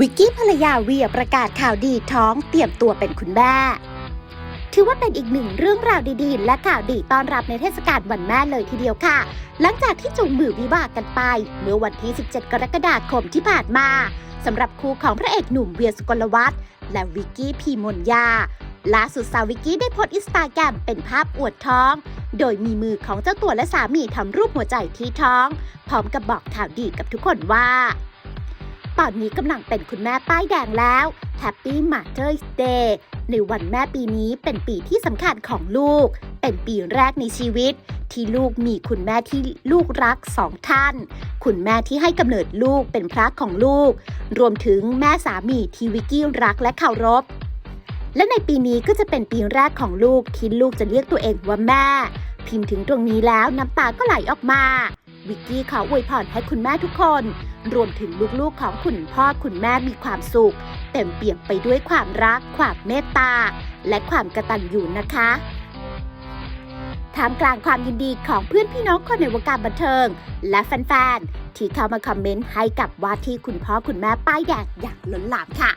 วิกกี้ภรรยาเวียประกาศข่าวดีท้องเตรียมตัวเป็นคุณแม่ ถือว่าเป็นอีกหนึ่งเรื่องราวดีๆ และข่าวดีต้อนรับในเทศกาลวันแม่เลยทีเดียวค่ะ หลังจากที่จูงมือวิวากันไป เมื่อวันที่ 17 กรกฎาคมที่ผ่านมาสำหรับคู่ของพระเอกหนุ่มเวียสุกลวัฒน์และวิกกี้พีมนยาล่าสุดสาววิกกี้ได้โพสต์อินสตาแกรมเป็นภาพอวดท้อง โดยมีมือของเจ้าตัวและสามีทำรูปหัวใจที่ท้อง พร้อมกับบอกข่าวดีกับทุกคนว่า ตอนนี้กำลังเป็นคุณแม่ป้ายแดงแล้ว Happy Mother's Day ในวันแม่ปีนี้เป็นปีที่สำคัญของลูก เป็นปีแรกในชีวิต ที่ลูกมีคุณแม่ที่ลูกรักสองท่าน คุณแม่ที่ให้กำเนิดลูกเป็นพระของลูก รวมถึงแม่สามีที่วิกกี้รักและเคารพ และในปีนี้ก็จะเป็นปีแรกของลูกที่ลูกจะเรียกตัวเองว่าแม่ พิมพ์ถึงตรงนี้แล้วน้ำตาก็ไหลออกมา วิกกี้ขออวยพรให้คุณแม่ทุกคน รวมถึงลูกๆของคุณพ่อคุณแม่มีความสุข เต็มเปี่ยมไปด้วยความรัก ความเมตตา และความกระตันอยู่นะคะท่ามกลางความยินดีของเพื่อนพี่น้องคนในวงการบันเทิง และแฟนๆที่เข้ามาคอมเมนต์ให้กับว่าที่คุณพ่อคุณแม่ป้ายแดงอย่างล้นหลามค่ะ